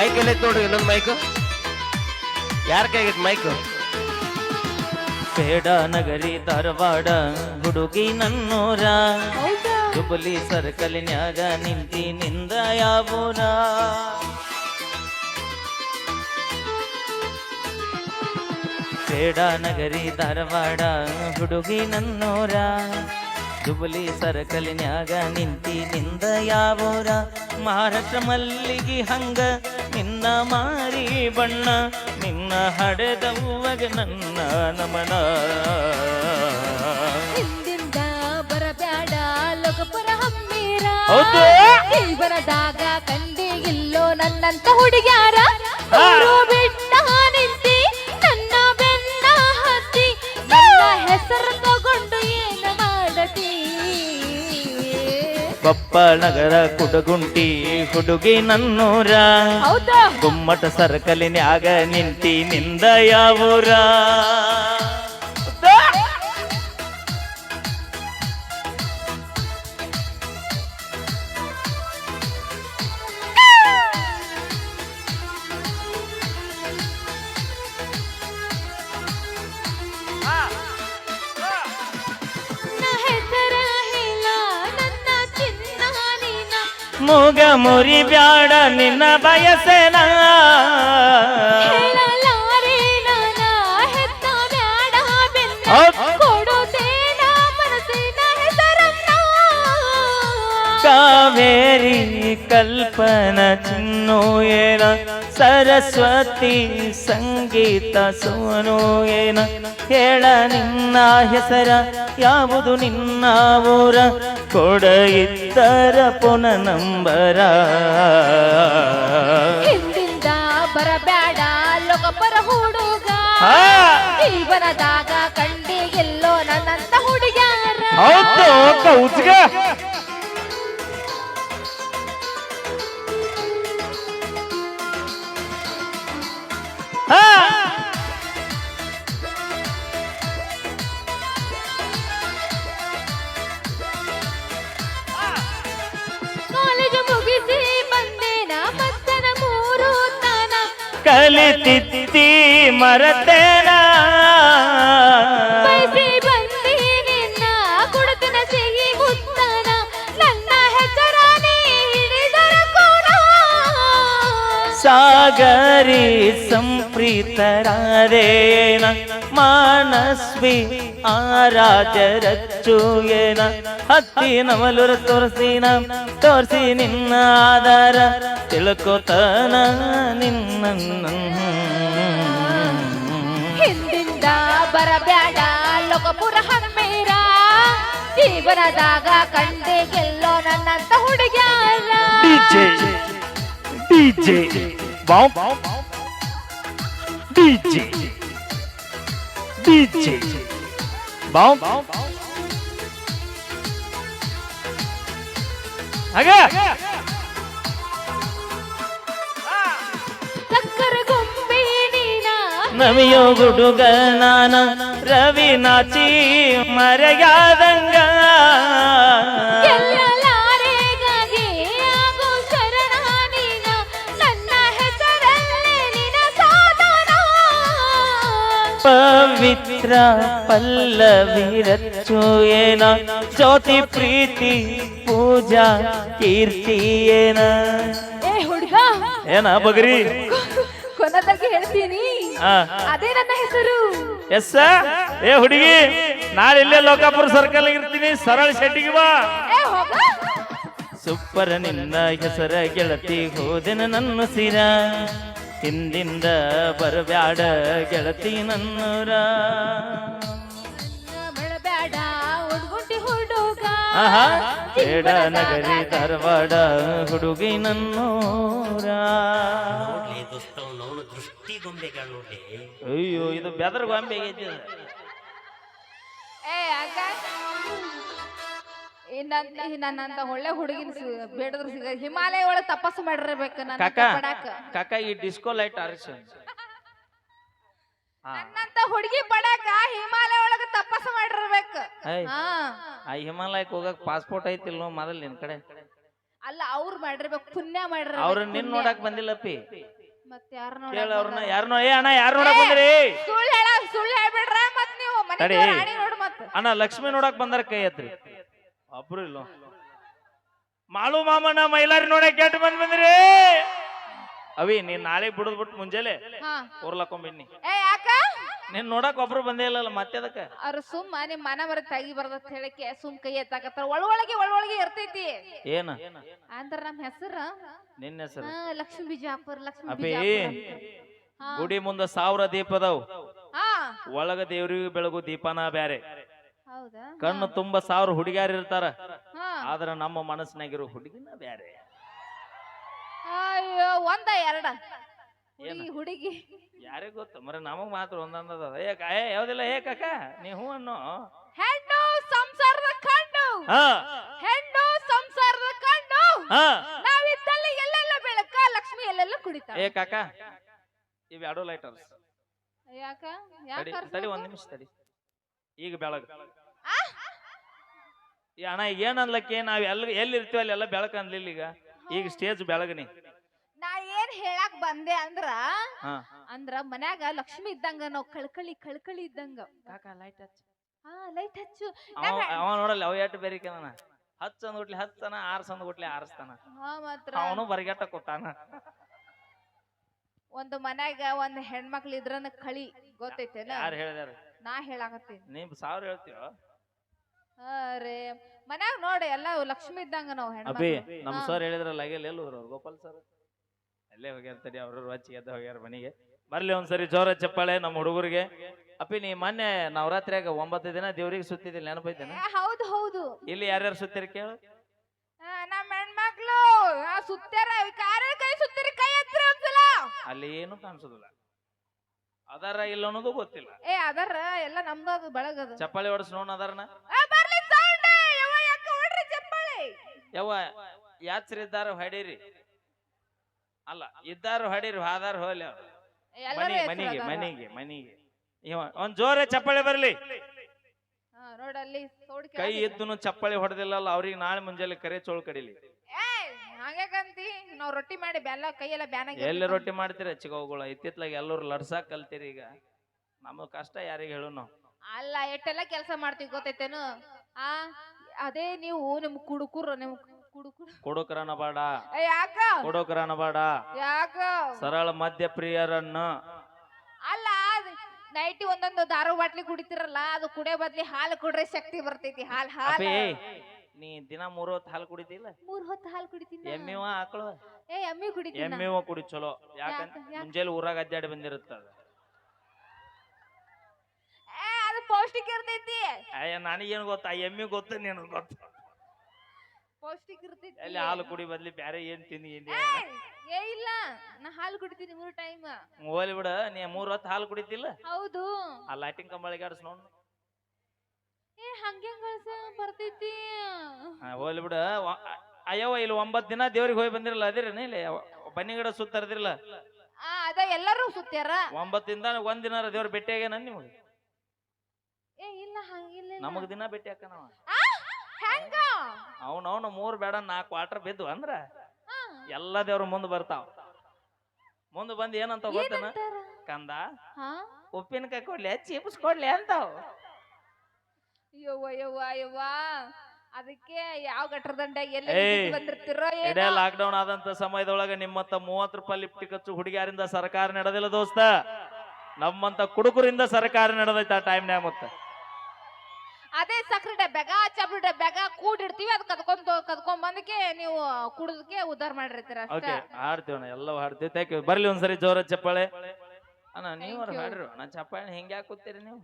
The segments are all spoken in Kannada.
ಮೈಕ್ ಎಲ್ಲ ನೋಡ್ರಿ ಇನ್ನೊಂದು ಮೈಕ್ ಯಾರ ಕೈಗೈತೆ ಮೈಕ್ ಪೇಡ ನಗರಿ ಧಾರವಾಡ ಹುಡುಗಿ ನನ್ನೂರ ಹುಬ್ಬಳ್ಳಿ ಜುಬಲಿ ಸರ್ಕಲಿನ್ಯಾಗ ನಿಂತಿ ನಿಂದ ಯಾವೂರ? ಪೇಡ ನಗರಿ ಧಾರವಾಡ ಹುಡುಗಿ ನನ್ನೂರ ಜುಬಲಿ ಸರ್ಕಲಿನ್ಯಾಗ ನಿಂತಿ ನಿಂದ ಯಾವೂರ? ಮಹಾರಾಷ್ಟ್ರ ಮಲ್ಲಿಗೆ ಹಂಗ ನಿನ್ನ ಮಾರಿ ಬಣ್ಣ ನಿನ್ನ ಹಡೆದವ್ವಗೆ ನನ್ನ ನಮನ. ಹಿಂದಿಂದ ಬರಬೇಡ ಲೋಕಪುರ ಹಮ್ಮೀರ. ಹೌದು. ಬರದಾಗ ಕಂಡಿಗಿಲ್ಲೋ ನನ್ನಂತ ಹುಡುಗ್ಯಾರ. ಕೊಪ್ಪಳನಗರ ಕುಡಗುಂಟಿ ಹುಡುಗಿ ನನ್ನೂರ. ಗುಮ್ಮಟ ಸರ್ಕಲಿನ್ಯಾಗ ನಿಂತಿ ನಿಂದ ಯಾವೂರ. ಮೂಗ ಮುರಿ ಬ್ಯಾಡ ನಿನ್ನ ಬಯಸನ. ಕಾವೇರಿ ಕಲ್ಪನ ಚಿನ್ನೋಯೇನ ಏನ? ಸರಸ್ವತಿ ಸಂಗೀತ ಸೋನು ಏನ? ಹೇಳ ನಿನ್ನ ಹೆಸರ ಯಾವುದು ನಿನ್ನ ಊರ? ಕೊಡ ಇತ್ತರ ಪುನ ನಂಬರ. ಹಿಂದಿಂದ ಬರಬ್ಯಾಡ ಲೋಕಪರ ಹುಡುಗ. ಆ, ಜೀವನದಾಗ ಕಂಡಿಗೆಲ್ಲೋ ನನ್ನಂತ ಹುಡುಗ ಹೌದು ಕೌಜ್ಗ ಹಿಡಿದರ ಕೋಣ ಸಾಗರಿ ಸಂಪ್ರೀತರಾರೇನ ಮಾನಸ್ವಿ ಆರಾಜರಚ್ಚು ಏನ? ಹತ್ತಿ ನಮಲುರ ತೋರಿಸಿನ ತೋರಿಸಿ ನಿನ್ನ ಆಧಾರ. ತಿಳ್ಕೊತನ ನಿನ್ನ ಹಿಂದಿಂದ ಬರಬೇಡ ಲೋಕಪುರ ಹಮ್ಮೇರ ಜೀವನದಾಗ ಕಂಡೆ ಗೆಲ್ಲೋ ನನ್ನಂತ ಹುಡುಗ್ಯಾರ. DJ DJ bomb DJ DJ bomb ಹಾಗ ಸಕ್ಕರ ಗೊಂಬೆ ನೀನ ನವಿಯೋ ಗುಡುಗ ನಾನ ರವಿ ನಾಚಿ ಮರೆಯಾದಂಗ. ಪವಿತ್ರ ಪಲ್ಲವಿರಚ್ಚು ಏನ? ಜ್ಯೋತಿ ಪ್ರೀತಿ ಪೂಜಾ ಕೀರ್ತಿ ಏನ? ಏ ಹುಡುಗ! ಏನ ಬಗರಿ? ಕೊನದಾಗಿ ಹೇಳ್ತೀನಿ. ಅದೇ ನನ್ನ ಹೆಸರು. ಎಸ್ ಏ ಹುಡುಗಿ ನಾಳೆ ಇಲ್ಲೇ ಲೋಕಾಪುರ ಸರ್ಕಲ್ ಇರ್ತೀನಿ. ಸರಳ ಶೆಟ್ಟಿಗೆ ಬಾ. ಸುಪ್ಪರ ನಿನ್ನ ಹೆಸರ ಗೆಳತಿ ಹೋದೆನ ನನ್ನ ಸಿರ. ಹಿಂದಿಂದ ಬರಬ್ಯಾಡ ಗೆಳತಿ ನನ್ನೂರ. ಹುಡುಗ. ಆಹಾ ಬೇಡ ನಗರಿ ಧಾರವಾಡ ಹುಡುಗಿ ನನ್ನೂರ. ನೋಡ್ಲಿ ದೋಸ್ತ ಅವನು ದೃಷ್ಟಿ ಗೊಂಬೆಗಳು ನೋಡ್ಲಿ. ಅಯ್ಯೋ ಇದು ಬೆದರ್ ಗೊಂಬೆ ಆಗೈತಿ ಇದು. ಏ ಅಕ್ಕ. ನನ್ನಂತ ಒಳ್ಳೆ ಹುಡುಗಿನ ಬೇಡದ್ರು ಸಿಗ ಹಿಮಾಲಯ ಒಳಗೆ ತಪಸ್ಸು ಮಾಡಿರ್ಬೇಕು ನನ್ನ ಕಾಕ ಪಡಾಕ. ಕಾಕ ಈ ಡಿಸ್ಕೋ ಲೈಟ್ ಆರಿಸ. ಹಾ. ನನ್ನಂತ ಹುಡುಗಿ ಪಡಾಕ ಹಿಮಾಲಯ ಒಳಗೆ ತಪಸ್ಸು ಮಾಡಿರ್ಬೇಕು. ಹಾ. ಆ ಹಿಮಾಲಯಕ್ಕೆ ಹೋಗಕ್ ಪಾಸ್ಪೋರ್ಟ್ ಐತಿಲ್ಲ ಮೊದಲ್ ನಿನ್ ಕಡೆ? ಅಲ್ಲ ಅವ್ರು ಮಾಡಿರ್ಬೇಕು ಪುಣ್ಯ ಮಾಡಿರ ಅವ್ರ ನಿನ್ ನೋಡಕ್ ಬಂದಿಲ್ಲಪ್ಪಿ ಮತ್ತೆ ಯಾರು ಕೇಳ ಅವ್ರನ್ನ ಯಾರನ್ನೋ ಏ ಅಣ್ಣ ಯಾರು ನೋಡಕ್ ಬಂದ್ರಿ? ಸುಳ್ಳು ಹೇಳ ಸುಳ್ಳು ಹೇಳ್ಬಿಡ್ರ ಮತ್ ನೀವು. ಮನೆ ರಾಣಿ ನೋಡ್ ಮತ್ ಅಣ್ಣ ಲಕ್ಷ್ಮಿ ನೋಡಕ್ ಬಂದಾರ ಕೈ ಎತ್ರಿ. ಒಬ್ರು ಇಲ್ಲ. ಮಾಳು ಮಾಮನ ಮೈಲಾರಿ ನೋಡಕ್ ಕೆಟ್ಟ ಬಂದ್ ಬಂದ್ರಿ? ಅವಿ ನೀನ್ ನಾಳೆ ಬಿಡುದ್ ಬಿಟ್ಟು ಮುಂಜಾನೆ ಹಾ. ಏ ಯಾಕ? ನೀನ್ ನೋಡಕ್ ಒಬ್ರು ಬಂದೇ ಇಲ್ಲಲ್ಲ ಮತ್ತೆ ಅದಕ್ಕ? ಅವ್ರ ಸುಮ್ಮ ನಿಮ್ ಮನ ಬರ ತಗಿ ಬರ್ದತ್ ಹೇಳಕ್ಕೆ ಸುಮ್ ಕೈ ಎತ್ತಾಕತ್ತಾರ. ಒಳಗೊಳಗೆ ಒಳಗೊಳಗೆ ಇರ್ತೈತಿ. ಏನ? ಅಂದ್ರ ನಮ್ ಹೆಸರ? ನಿನ್ನ ಹೆಸರು? ಹಾ ಲಕ್ಷ್ಮೀ ಬಿಜಾಪುರ್ ಲಕ್ಷ್ಮೀ ಅಪ್ಪಿ ಬಿಜಾಪುರ್ ಅಂತ. ಹಾ. ಗುಡಿ ಮುಂದ ಸಾವಿರ ದೀಪ ಅದಾವ್. ಹಾ. ಒಳಗ ದೇವ್ರಿಗೂ ಬೆಳಗು ದೀಪನ ಬ್ಯಾರೆ. ಕಣ್ಣು ತುಂಬಾ ಸಾವಿರ ಹುಡುಗ್ಯಾರ ಇರ್ತಾರ. ಆದ್ರೆ ನಮ್ಮ ಮನಸ್ಸಿನಾಗಿರೋ ಹುಡುಗಿನ ಬ್ಯಾರೆ. ಅಯ್ಯೋ ಒಂದ ಎರಡ? ಹುಡುಗಿ ಹುಡುಗಿ. ಯಾರಿಗ್ ಗೊತ್ತ? ಮರ ನಮಗ್ ಮಾತ್ರ ಒಂದೊಂದದ. ಏಕ ಏ ಯಾವ್ದಿಲ್ಲ? ಏ ಕಾಕ ನೀ ಹೂ ಅನ್ನು? ಹೆಣ್ಣು ಸಂಸಾರದ ಕಣ್ಣು. ಹೆಣ್ಣು ಸಂಸಾರದ ಕಣ್ಣು. ನಾವಿದ್ದಲ್ಲಿ ಎಲ್ಲೆಲ್ಲ ಬೆಳಕ? ಲಕ್ಷ್ಮಿ ಎಲ್ಲೆಲ್ಲ ಕುಡಿತಾಳ ಏ ಕಾಕ ಇವ್ ಎರಡು ಲೈಟರ್ಸ್ ಯಾಕ? ತಡಿ ಯಾಕ ತಡಿ ಒಂದ್ ನಿಮಿಷ ತಡಿ. ಈಗ ಬೆಳಗ್. ಈ ಅಣ್ಣ ಈಗ ಏನ್ ಅನ್ಲಕ್ಕೆ? ನಾವ್ ಎಲ್ ಎಲ್ಲಿ ಇರ್ತೀವಿ ಅಲ್ಲಿ ಎಲ್ಲ ಬೆಳಕ್ ಅನ್ಲಿಲ್ಲ ಈಗ. ಈಗ ಸ್ಟೇಜ್ ಬೆಳಗನಿ ನಾ. ಏನ್ ಹೇಳಾಕ್ ಬಂದೆ ಅಂದ್ರ ಹಾ. ಅಂದ್ರ ಮನ್ಯಾಗ ಲಕ್ಷ್ಮಿ ಇದ್ದಂಗ ನಾವ್ ಕಳ್ಕಳಿ ಕಳ್ಕಳಿ ಇದ್ದಂಗ. ಕಾಕ ಲೈಟ್ ಹಚ್ಚ. ಹಾ ಲೈಟ್ ಹಚ್ಚು. ಅವ ಅವ ನೋಡಲ್ಲ ಅವ ಎಷ್ಟು ಬೇರೆ ಕನ ಹಚ್ಚ ಅಂದ್ಬಿಟ್ಲಿ ಹಚ್ಚನ ಆರ್ಸ್ ಅಂದ್ಬಿಟ್ಲಿ ಆರಿಸ್ತಾನ ಹಾ ಮಾತ್ರ. ಅವನು ಬರಿಗಟ್ಟ ಕೊಟ್ಟಾನ. ಒಂದು ಮನ್ಯಾಗ ಒಂದ್ ಹೆಣ್ಮಕ್ಳು ಇದ್ರನ ಕಳಿ ಗೊತ್ತೈತೆನ? ಯಾರು ಹೇಳಿದಾರ ನಾ ಹೇಳಾಕತ್ತೀನಿ. ನೀವ್ ಸಾವಿರ ಹೇಳ್ತೀವ ಅರೆ ಮನ್ಯಾಗ ನೋಡಿ ಎಲ್ಲ ಲಕ್ಷ್ಮಿ ಇದ್ದಂಗ ನಾವು ಹೆಣ್ಣು ಹೆಣ್ಮಕ್ಳು ನಮ್. ಸರ್ ಹೇಳಿದ್ರಲ್ಲ ಹಾಗೆ ಎಲ್ಲಿ ಅವ್ರು ಗೋಪಾಲ್ ಸರ್? ಅಲ್ಲೇ ಹೋಗ್ಯಾರ ತಡಿ ಅವ್ರು ರೊಚ್ಚಿ ಎದ್ದು ಹೋಗ್ಯಾರ ಮನೆಗೆ. ಬರ್ಲಿ ಒಂದ್ಸರಿ ಜೋರ ಚಪ್ಪಾಳೆ ನಮ್ಮ ಹುಡುಗರಿಗೆ. ಅಪ್ಪಿ ನೀ ಮೊನ್ನೆ ನವರಾತ್ರಿಯಾಗ ಒಂಬತ್ತು ದಿನ ದೇವ್ರಿಗೆ ಸುತ್ತಿದ್ದಿಲ್ಲ ನೆನಪೈತೇನ? ಹೌದು ಹೌದು. ಇಲ್ಲಿ ಯಾರ್ಯಾರು ಸುತ್ತಿರ ಕೇಳು. ಆ, ನಮ್ಮ ಹೆಣ್ಮಕ್ಳು ಆ, ಸುತ್ತ್ಯಾರ ಕಾರ ಕೈ ಸುತ್ತಿರ ಕೈ ಹತ್ರ ಒಂದ್ಸಲ. ಅಲ್ಲಿ ಏನು ಕಾಣಿಸೋದಿಲ್ಲ. ಅದಾರ ಇಲ್ಲ ಅನ್ನೋದು ಗೊತ್ತಿಲ್ಲ. ಏ ಅದರ ಎಲ್ಲ ನಮ್ದು ಅದು ಬೆಳಗದು. ಚಪ್ಪಾಳಿ ಹೊಡ್ಸ್ ನೋಡ್ ಅದಾರನ? ಯವ್ವ ಯಾತ್ರಿ ಇದ್ದಾರ ಹೊಡೀರಿ. ಅಲ್ಲ ಇದ್ದಾರು ಹೊಡೀರಿ ಹಾದಾರ ಹೋಲಿ ಅವ್ರು. ಎಲ್ಲರೂ ಮನೆಗೆ ಮನೆಗೆ ಮನಿಗೆ ಅದಾರ. ಮನಿಗೆ ಮನಿಗೆ. ಇವ ಒಂದ್ ಜೋರೇ ಚಪ್ಪಳಿ ಬರ್ಲಿ. ಹಾ, ಕೈ ಕೇಳಾಕತ್ತೈತಿ. ಇದ್ದನು ಚಪ್ಪಾಳಿ ಹೊಡೆದಿಲ್ಲಲ್ಲ ಅವ್ರಿಗೆ ನಾಳೆ ಮುಂಜಾನೆ ಕರೆ ಚೋಳ್ ಕಡಿಲಿ. ಏ ಹಂಗ್ಯಾಕಂತಿ ನಾವ್ ರೊಟ್ಟಿ ಮಾಡಿ ಬೆಲ್ಲ ಕೈಯೆಲ್ಲ ಬ್ಯಾನಾಗಿ ಎಲ್ಲಿ ರೊಟ್ಟಿ ಮಾಡ್ತೀರ ಚಿಕ್ಕವುಗಳು ಇತ್ತಿತ್ಲಾಗ ಎಲ್ಲರೂ ಲಡ್ಸಾಕ್ ಕಲ್ತೀರಿ ಈಗ. ನಮಗ್ ಕಷ್ಟ ಯಾರಿಗೆ ಹೇಳು ನಾವು ಅಲ್ಲ ಎಷ್ಟೆಲ್ಲ ಕೆಲಸ ಮಾಡ್ತೀವಿ ಗೊತ್ತೈತೇನು? ಆ ಅದೇ ನೀವು ನಿಮ್ ಕುಡುಕುರ ನಿಮ್ ಕುಡುಕರು. ಕೊಡುಕರನ ಬಾಡ. ಯಾಕ? ಕುಡುಕರನ ಬಾಡ. ಯಾಕ? ಸರಳ ಮದ್ಯ ಪ್ರಿಯರನ್ನ. ಅಲ್ಲ ನೈಟಿ ಒಂದೊಂದು ದಾರು ಬಾಟ್ಲಿ ಕುಡಿತಿರಲ್ಲ ಅದು ಕುಡಿಯೋ ಬದ್ಲಿ ಹಾಲು ಕುಡ್ರೆ ಶಕ್ತಿ ಬರ್ತೈತಿ ಹಾಲ್ ಹಾಲ್. ಅಪ್ಪಿ ನೀ ದಿನ ಮೂರ್ ಹೊತ್ತು ಹಾಲು ಕುಡಿತಿಲ್ಲ? ಮೂರ್ ಹೊತ್ತು ಹಾಲು ಕುಡಿತೀನಿ? ಎಮ್ಮಿವ ಆಕಳು? ಏ ಎಮ್ಮಿ ಕುಡಿತೀನಿ? ಎಮ್ಮಿವ ಕುಡಿ ಚಲೋ. ಯಾಕಂದ್ರೆ ಯಾಕ- ಯಾಕ? ಮುಂಜಾನೆ ಊರಾಗ ಅಡ್ಡಾಡಿ ಬಂದಿರುತ್ತ ಅದು. ಏ ಅದು ಪೌಷ್ಟಿಕ ಇರ್ತೈತಿ ಅಯ್ಯ ನನಗೇನು ಗೊತ್ತಾ ಎಮ್ಮಿ ಗೊತ್ತ ನೀನು ಗೊತ್ತ. ಪೌಷ್ಟಿಕ ಇರ್ತೈತಿ ಅಲ್ಲಿ ಹಾಲು ಕುಡಿ ಬದ್ಲಿ ಬ್ಯಾರೆ ಏನ್ ತಿಂದಿ ಏನ್ ಏ, ಏ ಇಲ್ಲ. ನಾ ಹಾಲು ಕುಡಿತೀನಿ ಮೂರು ಟೈಮ್. ಹೋಗ್ಲಿ ಬಿಡ ನೀ ಮೂರ್ ಹೊತ್ತು ಹಾಲು ಕುಡಿತಿಲ್ಲ? ಹೌದು. ಆ ಲೈಟಿಂಗ್ ಕಂಬಳಿಗೆ ಆಡಿಸ್ ನೋಡ್. ಏ ಹಂಗೆ ಕಳ್ಸ ಬರ್ತೈತಿ ಹೋಗ್ಲಿ ಬಿಡ ವ- ಅಯ್ಯವ್ವ ಇಲ್ಲಿ ಒಂಬತ್ ದಿನ ದೇವ್ರಿಗೆ ಹೋಗಿ ಬಂದಿರಲ್ಲ ಅದಿರೇನ ಇಲ್ಲಿ? ಬನ್ನಿ ಗಿಡ ಸುತ್ತರ್ದಿರಲ್ಲ? ಆ ಅದ ಎಲ್ಲರೂ ಸುತ್ತ್ಯಾರ? ಒಂಬತ್ತಿಂದ ಒಂದ್ ದಿನ ದೇವ್ರ ಭೇಟಿ ಆಗ್ಯಾನ ನಿಮಗೆ? ಹಂಗಿಲ್ಲ. ನಮಗ್ ದಿನ ಭೇಟಿ ಹಾಕನವ. ಹೆಂಗ? ಅವ್ನ ಅವ್ನ ಮೂರ್ ಬೇಡ ನಾಲ್ಕು ವಾಟರ್ ಬಿದ್ದು ಅಂದ್ರ ಎಲ್ಲ ದೇವ್ರ ಮುಂದ್ ಬರ್ತಾವ. ಮುಂದ್ ಬಂದ್ ಏನಂತ ಗೊತ್ತನ? ಕಂದ ಉಪ್ಪಿನಕಾಯಿ ಕೊಡ್ಲಿ ಚೀಪ್ಸ್ ಕೊಡ್ಲಿ ಅಂತಾವ. ಯವ್ವ ಯವ್ವ ಯವ್ವ ಅದಕ್ಕೆ ಯಾವ ಗಟ್ಟರ ದಂಡ ಎಲ್ಲಿ ಬಂದಿರ್ತಿರೋ ಇಡೇ ಲಾಕ್ ಡೌನ್ ಆದಂತ ಸಮಯದೊಳಗ ನಿಮ್ಮತ್ತ ಮೂವತ್ತು ರೂಪಾಯಿ ಲಿಫ್ಟ್ ಖರ್ಚು ಹುಡುಗಿಯಾರಿಂದ ಸರ್ಕಾರ ನಡೆದಿಲ್ಲ ದೋಸ್ತ. ನಮ್ಮಂತ ಕುಡುಕರಿಂದ ಸರ್ಕಾರ ನಡೆದೈತ ಆ ಟೈಮ್ನ್ಯಾಗ ಮತ್ತ. ಅದೇ ಸಕ್ರೆ ಡಬ್ಯಾಗ ಚಪ್ರ ಡಬ್ಯಾಗ ಕೂಡಿಡ್ತೀವಿ. ಅದ್ ಕದ್ಕೊಂಡ್ ಕದ್ಕೊಂಡ್ ಬಂದಕ್ಕೆ ನೀವು ಕುಡ್ದಕ್ಕೆ ಉದ್ದಾರ ಮಾಡಿರ್ತೀರ ಓಕೆ ಅಷ್ಟೇ ಹಾಡ್ತೀವಣ್ಣ ಎಲ್ಲ ಹಾಡ್ತೀವಿ ಥ್ಯಾಂಕ್ ಯು ಬರ್ಲಿ ಒಂದ್ಸರಿ ಜೋರ ಚಪ್ಪಾಳೆ. ಅಣ್ಣ ನೀವ್ರ Thank you. ಹಾಡ್ರಿ ಅಣ್ಣ. ಚಪ್ಪಾಳೆ ಹೆಂಗ್ ಹಾಕುತ್ತೀರಿ ಕೂತೀರಿ ನೀವು?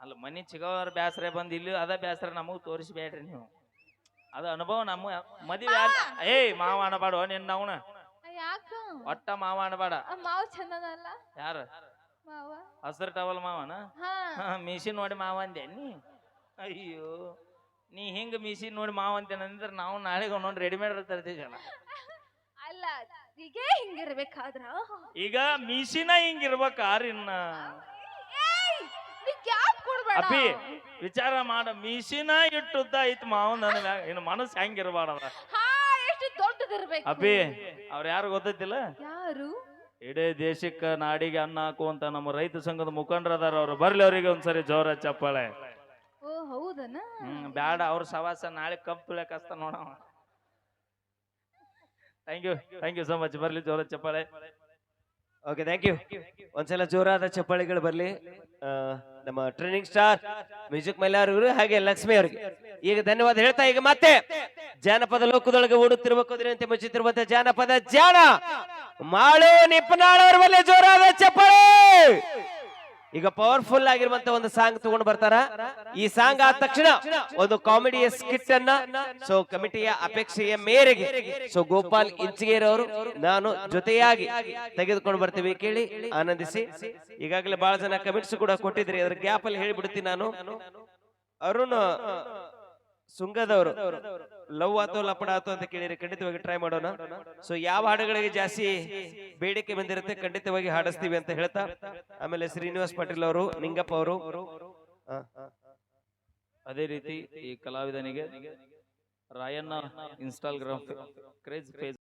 ಅಲ್ಲ ಮನೆ ಚಿಗವರ ಬ್ಯಾಸ್ರ ಬಂದು ಇಲ್ಲಿ ಅದ ಬ್ಯಾಸ್ರ ನಮಗ್ ತೋರಿಸ್ಬೇಡ್ರಿ ನೀವು. ಅದ ಅನುಭವ ನಮ್ಮ ಮದುವೆ ಏಯ್ ಮಾವ ಅಣಬಾಡು ನಿನ್ನ ಅವನ. ಯಾಕ? ಒಟ್ಟ ಮಾವ ಅಣಬಾಡ ಆ ಮಾವ ಚಂದನಲ್ಲ? ಯಾರ? ಮಾವ? ಹಸಿರು ಟವಲ್ ಮಾವನ? ಹಾ. ಮೀಸಿನ್ ನೋಡಿ ಮಾವ ಅಂದೆ. ನೀ? ಅಯ್ಯೋ ನೀ ಹಿಂಗ ಮೀಸಿ ನೋಡಿ ಮಾವ ಅಂತೇನೆ ಅಂದ್ರೆ ನಾವು ನಾಳೆಗೆ ಒಂದೊಂದು ರೆಡಿಮೇಡ್ ತರ್ತಿದ್ವಲ್ಲ ಅಲ್ಲ ಈಗ ಹಿಂಗಿರ್ಬೇಕಾದ್ರ? ಈಗ ಮೀಸಿನ ಹಿಂಗಿರ್ಬೇಕಾರ್ ಇನ್ನ? ಅಪ್ಪಿ ವಿಚಾರ ಮಾಡ. ಮೀಸಿನ ಇಟ್ಟುದ್ದ ಐತ್ ಮಾವ ನನ್ನ ಮ್ಯಾಗ. ಇನ್ನು ಮನಸ್ಸು ಹೆಂಗಿರ್ಬಾರ್ದ ಎಷ್ಟು ಗೊತ್ತಿರ್ಬೇಕು ಅಪ್ಪಿ ಅವ್ರ ಯಾರು ಗೊತ್ತೈತಿಲ್ಲ? ಯಾರು? ಇಡೀ ದೇಶಕ್ಕ ನಾಡಿಗೆ ಅನ್ನ ಹಾಕುವಂತ ನಮ್ಮ ರೈತ ಸಂಘದ ಮುಖಂಡರದಾರ ಅವ್ರು ಬರ್ಲಿ ಅವರಿಗೆ ಒಂದ್ಸರಿ ಜೋರ ಚಪ್ಪಾಳೆ. ಹೌದನ? ಬ್ಯಾಡ ಅವ್ರ ಸವಾಸ ನಾಳೆ ಕಪ್ಪು ತುಳಿಯಕ್ ನೋಡವ thank you thank you so much ಬರ್ಲಿ ಜೋರ ಚಪ್ಪಾಳೆ. ಓಕೆ ಥ್ಯಾಂಕ್ ಯು ಒಂದ್ಸಲ ಜೋರಾದ ಚಪ್ಪಾಳಿಗಳು ಬರ್ಲಿ. ಆ, ನಮ್ಮ ಟ್ರೈನಿಂಗ್ ಸ್ಟಾರ್ ಮ್ಯೂಸಿಕ್ ಮೈಲಾರವರು ಹಾಗೆ ಲಕ್ಷ್ಮಿ ಅವರಿಗೆ. ಈಗ ಧನ್ಯವಾದ ಹೇಳ್ತಾ ಈಗ ಮತ್ತೆ ಜಾನಪದ ಲೋಕದೊಳಗೆ ಓಡುತ್ತಿರುವ ಕುದುರೆಯಂತೆ ಮುಚ್ಚುತ್ತಿರುವಂತ ಜಾನಪದ ಜಾಣ. ಮಾಳು ನಿಪ್ಪನಾಳವ್ರ ಮೇಲೆ ಜೋರಾದ ಚಪ್ಪಾಳೆ. ಈಗ ಪವರ್ಫುಲ್ ಆಗಿರುವಂತ ಒಂದು ಸಾಂಗ್ ತಗೊಂಡು ಬರ್ತಾರ? ಈ ಸಾಂಗ್ ಆದ ತಕ್ಷಣ ಒಂದು ಕಾಮಿಡಿಯ ಸ್ಕಿಟ್ ಅನ್ನ ಸೊ ಕಮಿಟಿಯ ಅಪೇಕ್ಷೆಯ ಮೇರೆಗೆ ಸೊ ಗೋಪಾಲ್ ಇಂಚಿಗೇರ್ ಅವರು ನಾನು ಜೊತೆಯಾಗಿ ತೆಗೆದುಕೊಂಡು ಬರ್ತೀವಿ ಕೇಳಿ ಆನಂದಿಸಿ. ಈಗಾಗಲೇ ಬಹಳ ಜನ ಕಮಿಟ್ಸ್ ಕೂಡ ಕೊಟ್ಟಿದ್ರಿ, ಅದ್ರ ಗ್ಯಾಪ್ ಅಲ್ಲಿ ಹೇಳಿಬಿಡ್ತೀನಿ ನಾನು. ಅರುಣ್ ಸುಂಗದವರು. ಲವ್ ಆತೋ ಲಪಡ ಆತೋ ಅಂತ ಕೇಳಿದ್ರೆ ಖಂಡಿತವಾಗಿ ಟ್ರೈ ಮಾಡೋಣ. ಸೊ ಯಾವ ಹಾಡುಗಳಿಗೆ ಜಾಸ್ತಿ ಬೇಡಿಕೆ ಬಂದಿರುತ್ತೆ ಖಂಡಿತವಾಗಿ ಹಾಡಿಸ್ತೀವಿ ಅಂತ ಹೇಳ್ತಾ. ಆಮೇಲೆ ಶ್ರೀನಿವಾಸ್ ಪಾಟೀಲ್ ಅವರು ನಿಂಗಪ್ಪ ಅವರು. ಅದೇ ರೀತಿ ಈ ಕಲಾವಿದನಿಗೆ ರಾಯಣ್ಣ ಇನ್ಸ್ಟಾಗ್ರಾಮ್ ಕ್ರೇಜ್ ಪೇಜ್